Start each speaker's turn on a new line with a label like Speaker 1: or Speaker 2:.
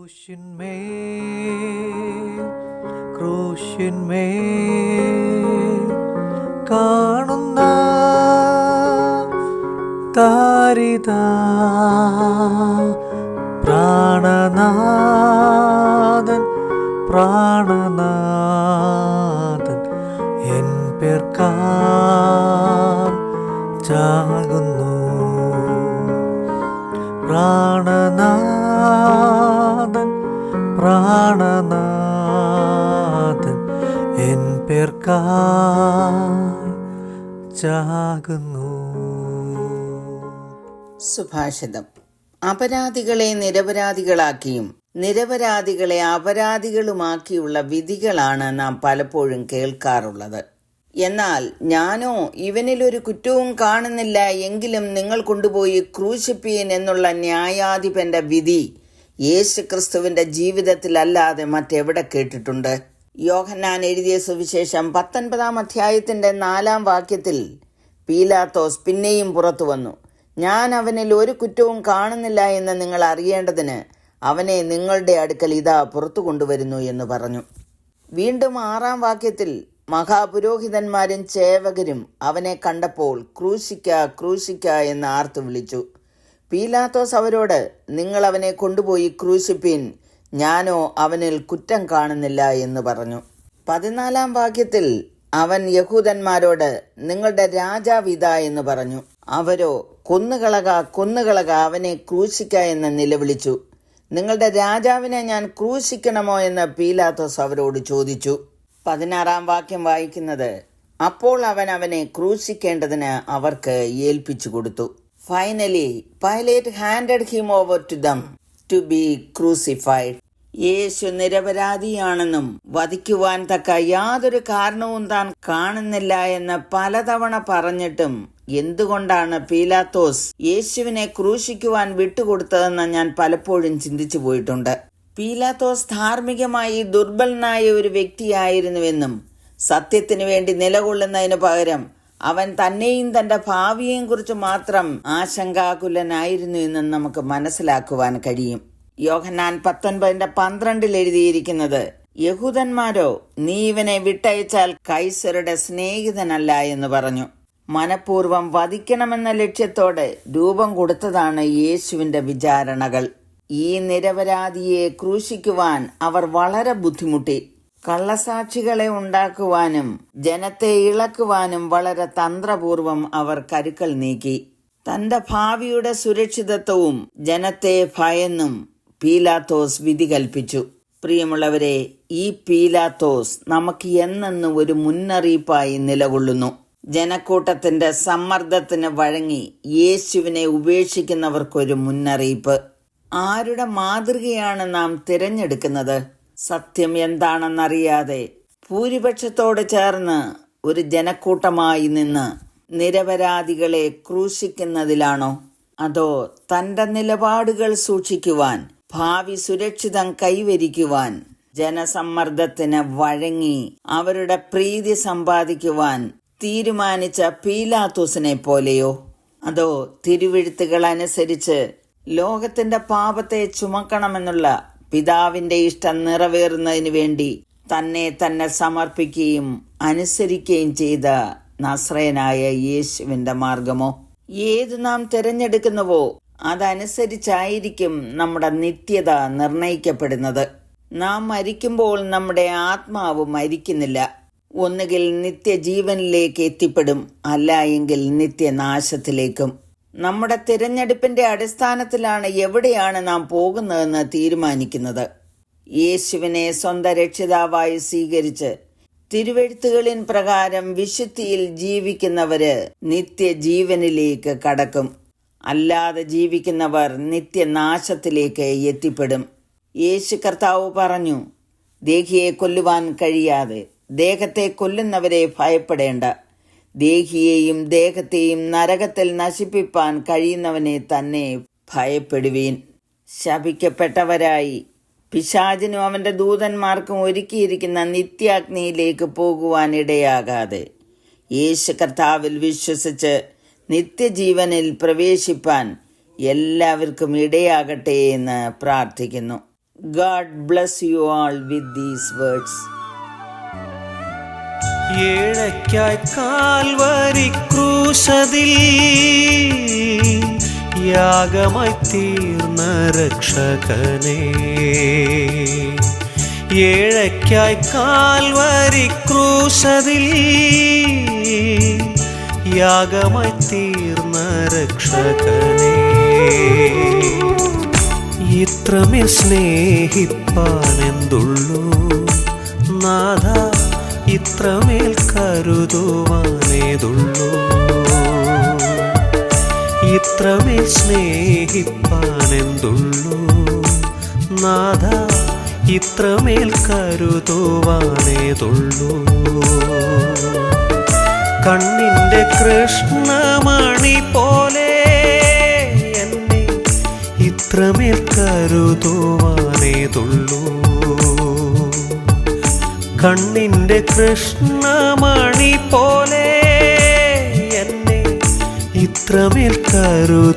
Speaker 1: ക്രൂശിന്മേൽ കാണുന്ന താരിത പ്രാണനാഥൻ പ്രാണനാഥൻ N പേർക്കാൻ പ്രാണനാഥൻ പ്രാണനാഥൻ N പേർക്കായി
Speaker 2: സുഭാഷിതം. അപരാധികളെ നിരപരാധികളാക്കിയും നിരപരാധികളെ അപരാധികളുമാക്കിയുള്ള വിധികളാണ് നാം പലപ്പോഴും കേൾക്കാറുള്ളത്. എന്നാൽ ഞാനോ ഇവനിലൊരു കുറ്റവും കാണുന്നില്ല എങ്കിലും നിങ്ങൾ കൊണ്ടുപോയി ക്രൂശിപ്പീൻ എന്നുള്ള ന്യായാധിപന്റെ വിധി യേശു ക്രിസ്തുവിന്റെ ജീവിതത്തിലല്ലാതെ മറ്റെവിടെ കേട്ടിട്ടുണ്ട്? യോഹന്നാൻ എഴുതിയ സുവിശേഷം പത്തൊൻപതാം അധ്യായത്തിന്റെ നാലാം വാക്യത്തിൽ പീലാത്തോസ് പിന്നെയും പുറത്തു വന്നു. ഞാൻ അവനിൽ ഒരു കുറ്റവും കാണുന്നില്ല എന്ന് നിങ്ങൾ അറിയേണ്ടതിന് അവനെ നിങ്ങളുടെ അടുക്കൽ ഇതാ പുറത്തു കൊണ്ടുവരുന്നു എന്ന് പറഞ്ഞു. വീണ്ടും ആറാം വാക്യത്തിൽ മഹാപുരോഹിതന്മാരും ചേവകരും അവനെ കണ്ടപ്പോൾ ക്രൂശിക്ക ക്രൂശിക്ക എന്ന് ആർത്തു വിളിച്ചു. പീലാത്തോസ് അവരോട് നിങ്ങൾ അവനെ കൊണ്ടുപോയി ക്രൂശിപ്പീൻ ഞാനോ അവനിൽ കുറ്റം കാണുന്നില്ല എന്ന് പറഞ്ഞു. പതിനാലാം വാക്യത്തിൽ അവൻ യഹൂദന്മാരോട് നിങ്ങളുടെ രാജാവ് ഇതാ എന്ന് പറഞ്ഞു. അവരോ കൊന്നുകളക കൊന്നുകളക അവനെ ക്രൂശിക്ക എന്ന് നിലവിളിച്ചു. നിങ്ങളുടെ രാജാവിനെ ഞാൻ ക്രൂശിക്കണമോ എന്ന് പീലാത്തോസ് അവരോട് ചോദിച്ചു. പതിനാറാം വാക്യം വായിക്കുന്നത് അപ്പോൾ അവൻ അവനെ ക്രൂശിക്കേണ്ടതിന് അവർക്ക് ഏൽപ്പിച്ചു കൊടുത്തു. Finally Pilate handed him over to them to be crucified യേശു നിരപരാധിയാണെന്നും വധിക്കുവാൻ തക്ക യാതൊരു കാരണവും താൻ കാണുന്നില്ല എന്ന് പലതവണ പറഞ്ഞിട്ടും എന്തുകൊണ്ടാണ് പീലാത്തോസ് യേശുവിനെ ക്രൂശിക്കുവാൻ വിട്ടുകൊടുത്തതെന്ന് ഞാൻ പലപ്പോഴും ചിന്തിച്ചു പോയിട്ടുണ്ട്. പീലാത്തോസ് ധാർമ്മികമായി ദുർബലനായ ഒരു വ്യക്തിയായിരുന്നുവെന്നും സത്യത്തിനു വേണ്ടി നിലകൊള്ളുന്നതിന് പകരം അവൻ തന്നെയും തന്റെ ഭാവിയെയും കുറിച്ച് മാത്രം ആശങ്കാകുലനായിരുന്നു എന്ന് നമുക്ക് മനസ്സിലാക്കുവാൻ കഴിയും. യോഹന്നാൻ പത്തൊൻപതിന്റെ പന്ത്രണ്ടിൽ എഴുതിയിരിക്കുന്നത് യഹൂദന്മാരോ നീ ഇവനെ വിട്ടയച്ചാൽ കൈസറുടെ സ്നേഹിതനല്ല എന്ന് പറഞ്ഞു. മനഃപൂർവം വധിക്കണമെന്ന ലക്ഷ്യത്തോടെ രൂപം കൊടുത്തതാണ് യേശുവിന്റെ വിചാരണകൾ. ഈ നിരപരാധിയെ ക്രൂശിക്കുവാൻ അവർ വളരെ ബുദ്ധിമുട്ടി. കള്ളസാക്ഷികളെ ഉണ്ടാക്കുവാനും ജനത്തെ ഇളക്കുവാനും വളരെ തന്ത്രപൂർവം അവർ കരുക്കൾ നീക്കി. തന്റെ ഭാവിയുടെ സുരക്ഷിതത്വവും ജനത്തെ ഭയന്നും പീലാത്തോസ് വിധി കൽപ്പിച്ചു. പ്രിയമുള്ളവരെ ഈ പീലാത്തോസ് നമുക്ക് എന്നെന്ന് ഒരു മുന്നറിയിപ്പായി നിലകൊള്ളുന്നു. ജനക്കൂട്ടത്തിന്റെ സമ്മർദ്ദത്തിന് വഴങ്ങി യേശുവിനെ ഉപേക്ഷിക്കുന്നവർക്കൊരു മുന്നറിയിപ്പ്. ആരുടെ മാതൃകയാണ് നാം തിരഞ്ഞെടുക്കുന്നത്? സത്യം എന്താണെന്നറിയാതെ ഭൂരിപക്ഷത്തോട് ചേർന്ന് ഒരു ജനക്കൂട്ടമായി നിന്ന് നിരപരാധികളെ ക്രൂശിക്കുന്നതിലാണോ? അതോ തന്റെ നിലപാടുകൾ സൂക്ഷിക്കുവാൻ ഭാവി സുരക്ഷിതം കൈവരിക്കുവാൻ ജനസമ്മർദ്ദത്തിന് വഴങ്ങി അവരുടെ പ്രീതി സമ്പാദിക്കുവാൻ തീരുമാനിച്ച പീലാത്തോസിനെ പോലെയോ? അതോ തിരുവെഴുത്തുകൾ അനുസരിച്ച് ലോകത്തിന്റെ പാപത്തെ ചുമക്കണമെന്നുള്ള പിതാവിന്റെ ഇഷ്ടം നിറവേറുന്നതിന് വേണ്ടി തന്നെ തന്നെ സമർപ്പിക്കുകയും അനുസരിക്കുകയും ചെയ്ത നസ്രയനായ യേശുവിന്റെ മാർഗമോ? ഏത് നാം തിരഞ്ഞെടുക്കുന്നുവോ അതനുസരിച്ചായിരിക്കും നമ്മുടെ നിത്യത നിർണയിക്കപ്പെടുന്നത്. നാം മരിക്കുമ്പോൾ നമ്മുടെ ആത്മാവ് മരിക്കുന്നില്ല. ഒന്നുകിൽ നിത്യജീവനിലേക്ക് എത്തിപ്പെടും അല്ല എങ്കിൽ നിത്യനാശത്തിലേക്കും. നമ്മുടെ തിരഞ്ഞെടുപ്പിന്റെ അടിസ്ഥാനത്തിലാണ് എവിടെയാണ് നാം പോകുന്നതെന്ന് തീരുമാനിക്കുന്നത്. യേശുവിനെ സ്വന്തം രക്ഷിതാവായി സ്വീകരിച്ച് തിരുവെഴുത്തുകളിൻ പ്രകാരം വിശുദ്ധിയിൽ ജീവിക്കുന്നവര് നിത്യജീവനിലേക്ക് കടക്കും. അല്ലാതെ ജീവിക്കുന്നവർ നിത്യനാശത്തിലേക്ക് എത്തിപ്പെടും. യേശു കർത്താവ് പറഞ്ഞു ദേഹിയെ കൊല്ലുവാൻ കഴിയാതെ ദേഹത്തെ കൊല്ലുന്നവരെ ഭയപ്പെടേണ്ട. ദേഹിയെയും ദേഹത്തെയും നരകത്തിൽ നശിപ്പിപ്പാൻ കഴിയുന്നവനെ തന്നെ ഭയപ്പെടുവീൻ. ശപിക്കപ്പെട്ടവരായി. പിശാചിനും അവന്റെ ദൂതന്മാർക്കും ഒരുക്കിയിരിക്കുന്ന നിത്യാഗ്നിയിലേക്ക് പോകുവാൻ ഇടയാകാതെ. യേശു കർത്താവിൽ വിശ്വസിച്ച് നിത്യജീവനിൽ പ്രവേശിപ്പാൻ എല്ലാവർക്കും ഇടയാകട്ടെ എന്ന് പ്രാർത്ഥിക്കുന്നു. God bless you all with these words.
Speaker 1: ഏഴയ്ക്കായി Calvary ക്രൂശതിൽ യാഗമായി തീർന്ന രക്ഷകനെ. ഏഴയ്ക്കായി കാൽവരി ക്രൂശതിൽ യാഗമായി തീർന്ന രക്ഷകനെ. ഇത്രമേ സ്നേഹിപ്പാൻ എന്തുള്ളൂ? നാഥ ഇത്രമേൽ കരുതുവാനേതുള്ളൂ. ഇത്രമേൽ സ്നേഹിപ്പാനെന്തുള്ളൂ. നാഥ ഇത്രമേൽ കരുതുവാനേതുള്ളൂ. കണ്ണിന്റെ കൃഷ്ണമണി പോലെ എന്നെ ഇത്രമേൽ കരുതുവാനേതുള്ളൂ. കണ്ണിന്റെ കൃഷ്ണമണി പോലെ എന്നെ ഇത്രമേൽ കരുതുവാനേതുള്ളൂ